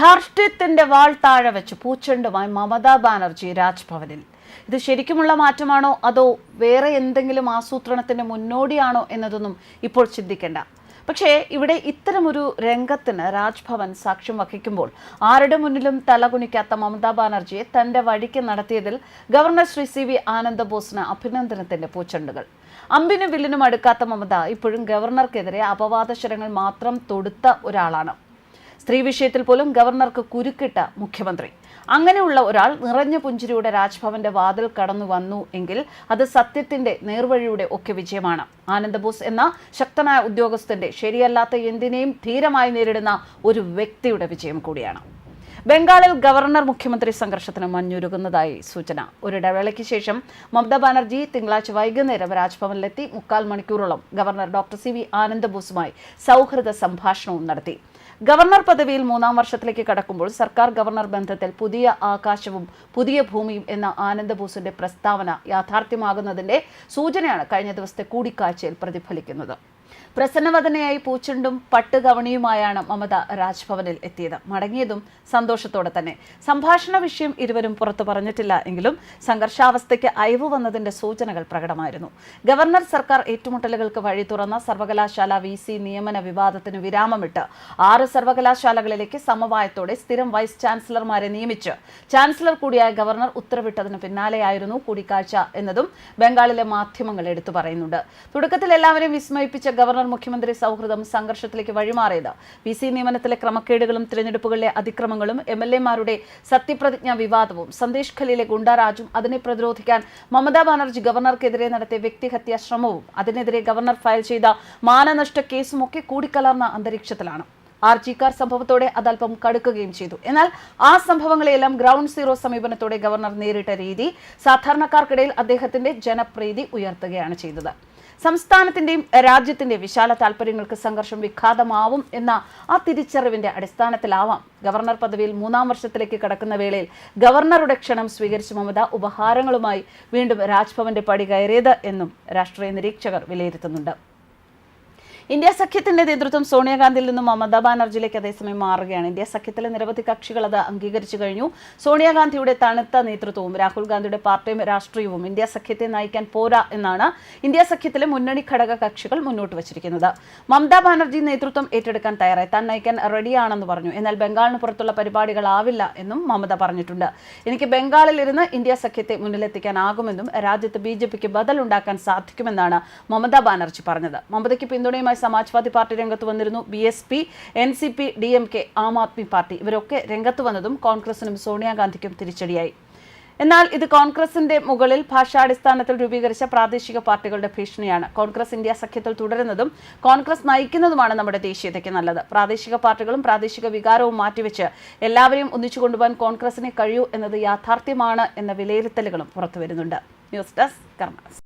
ധാർഷ്ട്യത്തിന്റെ വാൾ താഴെ വെച്ച് പൂച്ചെണ്ടുമായി മമതാ ബാനർജി രാജ്ഭവനിൽ. ഇത് ശരിക്കുമുള്ള മാറ്റമാണോ? അതോ വേറെ എന്തെങ്കിലും ആസൂത്രണത്തിന്റെ മുന്നോടിയാണോ എന്നതൊന്നും ഇപ്പോൾ ചിന്തിക്കേണ്ട. പക്ഷേ ഇവിടെ ഇത്തരമൊരു രംഗത്തിന് രാജ്ഭവൻ സാക്ഷ്യം വഹിക്കുമ്പോൾ ആരുടെ മുന്നിലും തലകുനിക്കാത്ത മമതാ ബാനർജിയെ തന്റെ വഴിക്ക് നടത്തിയതിൽ ഗവർണർ ശ്രീ സി വി ആനന്ദ ബോസിന് അഭിനന്ദനത്തിന്റെ പൂച്ചെണ്ടുകൾ. അമ്പിനും വില്ലിനും അടുക്കാത്ത മമത ഇപ്പോഴും ഗവർണർക്കെതിരെ അപവാദശരങ്ങൾ മാത്രം തൊടുത്ത ഒരാളാണ്. സ്ത്രീ വിഷയത്തിൽ പോലും ഗവർണർക്ക് കുരുക്കിട്ട മുഖ്യമന്ത്രി. അങ്ങനെയുള്ള ഒരാൾ നിറഞ്ഞ പുഞ്ചിരിയുടെ രാജ്ഭവന്റെ വാതിൽ കടന്നു വന്നു എങ്കിൽ അത് സത്യത്തിന്റെ നേർവഴിയുടെ ഒക്കെ വിജയമാണ്. ആനന്ദബോസ് എന്ന ശക്തനായ ഉദ്യോഗസ്ഥന്റെ ശരിയല്ലാത്ത എന്തിനേയും ധീരമായി നേരിടുന്ന ഒരു വ്യക്തിയുടെ വിജയം കൂടിയാണ്. ബംഗാളിൽ ഗവർണർ മുഖ്യമന്ത്രി സംഘർഷത്തിന് മഞ്ഞുരുകുന്നതായി സൂചന. ഒരിടവേളയ്ക്ക് ശേഷം മമതാ ബാനർജി തിങ്കളാഴ്ച വൈകുന്നേരം രാജ്ഭവനിലെത്തി മുക്കാൽ മണിക്കൂറോളം ഗവർണർ ഡോക്ടർ സി വി ആനന്ദബോസുമായി സൗഹൃദ സംഭാഷണവും നടത്തി. ഗവർണർ പദവിയിൽ മൂന്നാം വർഷത്തിലേക്ക് കടക്കുമ്പോൾ സർക്കാർ ഗവർണർ ബന്ധത്തിൽ പുതിയ ആകാശവും പുതിയ ഭൂമിയും എന്ന ആനന്ദബോസിന്റെ പ്രസ്താവന യാഥാർത്ഥ്യമാകുന്നതിന്റെ സൂചനയാണ് കഴിഞ്ഞ ദിവസത്തെ കൂടിക്കാഴ്ചയിൽ പ്രതിഫലിക്കുന്നത്. പ്രസന്നവദനയായി പൂച്ചുണ്ടും പട്ടുകവണിയുമായാണ് മമത രാജ്ഭവനിൽ എത്തിയത്. മടങ്ങിയതും സന്തോഷത്തോടെ തന്നെ. സംഭാഷണ വിഷയം ഇരുവരും പുറത്തു പറഞ്ഞിട്ടില്ല എങ്കിലും സംഘർഷാവസ്ഥയ്ക്ക് അയവ് വന്നതിന്റെ സൂചനകൾ പ്രകടമായിരുന്നു. ഗവർണർ സർക്കാർ ഏറ്റുമുട്ടലുകൾക്ക് വഴി തുറന്ന സർവകലാശാല വി സി നിയമന വിവാദത്തിന് വിരാമമിട്ട് ആറ് സർവകലാശാലകളിലേക്ക് സമവായത്തോടെ സ്ഥിരം വൈസ് ചാൻസലർമാരെ നിയമിച്ച് ചാൻസലർ കൂടിയായ ഗവർണർ ഉത്തരവിട്ടതിന് പിന്നാലെയായിരുന്നു കൂടിക്കാഴ്ച എന്നതും ബംഗാളിലെ മാധ്യമങ്ങൾ എടുത്തു പറയുന്നുണ്ട്. തുടക്കത്തിൽ എല്ലാവരെയും വിസ്മയിപ്പിച്ച ഗവർണർ മുഖ്യമന്ത്രി സൗഹൃദം സംഘർഷത്തിലേക്ക് വഴിമാറിയത്. പി സി നിയമനത്തിലെ ക്രമക്കേടുകളും തിരഞ്ഞെടുപ്പുകളിലെ അതിക്രമങ്ങളും എം എൽ എമാരുടെ സത്യപ്രതിജ്ഞാ വിവാദവും സന്ദേശ് ഖലിയിലെ ഗുണ്ടാരാജും അതിനെ പ്രതിരോധിക്കാൻ മമതാ ബാനർജി ഗവർണർക്കെതിരെ നടത്തിയ വ്യക്തിഹത്യാ ശ്രമവും അതിനെതിരെ ഗവർണർ ഫയൽ ചെയ്ത മാനനഷ്ട കേസും കേസുമൊക്കെ കൂടിക്കലർന്ന അന്തരീക്ഷത്തിലാണ്. കാർ സംഭവത്തോടെ അതല്പം കടുക്കുകയും ചെയ്തു. എന്നാൽ ആ സംഭവങ്ങളെയെല്ലാം ഗ്രൗണ്ട് സീറോ സമീപനത്തോടെ ഗവർണർ നേരിട്ട രീതി സാധാരണക്കാർക്കിടയിൽ അദ്ദേഹത്തിന്റെ ജനപ്രീതി ഉയർത്തുകയാണ് ചെയ്തത്. സംസ്ഥാനത്തിന്റെയും രാജ്യത്തിന്റെയും വിശാല താല്പര്യങ്ങൾക്ക് സംഘർഷം വിഘാതമാവും എന്ന ആ തിരിച്ചറിവിന്റെ അടിസ്ഥാനത്തിലാവാം ഗവർണർ പദവിയിൽ മൂന്നാം വർഷത്തിലേക്ക് കടക്കുന്ന വേളയിൽ ഗവർണറുടെ ക്ഷണം സ്വീകരിച്ച മമത ഉപഹാരങ്ങളുമായി വീണ്ടും രാജ്ഭവന്റെ പടി കയറിയത് എന്നും രാഷ്ട്രീയ നിരീക്ഷകർ വിലയിരുത്തുന്നുണ്ട്. ഇന്ത്യ സഖ്യത്തിന്റെ നേതൃത്വം സോണിയാഗാന്ധിയിൽ നിന്നും മമതാ ബാനർജിയിലേക്ക് അതേസമയം മാറുകയാണ്. ഇന്ത്യ സഖ്യത്തിലെ നിരവധി കക്ഷികൾ അത് അംഗീകരിച്ചു കഴിഞ്ഞു. സോണിയാഗാന്ധിയുടെ തണുത്ത നേതൃത്വവും രാഹുൽ ഗാന്ധിയുടെ പാർട്ടിയും രാഷ്ട്രീയവും ഇന്ത്യ സഖ്യത്തെ നയിക്കാൻ പോരാ എന്നാണ് ഇന്ത്യ സഖ്യത്തിലെ മുന്നണി ഘടക കക്ഷികൾ മുന്നോട്ട് വച്ചിരിക്കുന്നത്. മമതാ ബാനർജി നേതൃത്വം ഏറ്റെടുക്കാൻ തയ്യാറായി. താൻ നയിക്കാൻ റെഡിയാണെന്ന് പറഞ്ഞു. എന്നാൽ ബംഗാളിന് പുറത്തുള്ള പരിപാടികൾ ആവില്ല എന്നും മമത പറഞ്ഞിട്ടുണ്ട്. എനിക്ക് ബംഗാളിൽ ഇരുന്ന് ഇന്ത്യ സഖ്യത്തെ മുന്നിലെത്തിക്കാനാകുമെന്നും രാജ്യത്ത് ബി ജെ പിക്ക് ബദലുണ്ടാക്കാൻ സാധിക്കുമെന്നാണ് മമതാ ബാനർജി പറഞ്ഞത്. മമതയ്ക്ക് പിന്തുണയുമായി സമാജ്വാദി പാർട്ടി രംഗത്ത് വന്നിരുന്നു. B S P N C P D M K Aam Aadmi party ഇവരൊക്കെ രംഗത്ത് വന്നതും കോൺഗ്രസിനും സോണിയാഗാന്ധിക്കും തിരിച്ചടിയായി. എന്നാൽ ഇത് കോൺഗ്രസിന്റെ മുകളിൽ ഭാഷാടിസ്ഥാനത്തിൽ രൂപീകരിച്ച പ്രാദേശിക പാർട്ടികളുടെ ഭീഷണിയാണ്. കോൺഗ്രസ് ഇന്ത്യ സഖ്യത്തിൽ തുടരുന്നതും കോൺഗ്രസ് നയിക്കുന്നതുമാണ് നമ്മുടെ ദേശീയതയ്ക്ക് നല്ലത്. പ്രാദേശിക പാർട്ടികളും പ്രാദേശിക വികാരവും മാറ്റിവെച്ച് എല്ലാവരെയും ഒന്നിച്ചു കൊണ്ടുപോകാൻ കോൺഗ്രസിനെ കഴിയൂ എന്നത് യാഥാർത്ഥ്യമാണ് എന്ന വിലയിരുത്തലുകളും പുറത്തുവരുന്നുണ്ട്. News desk കർമ്മസ്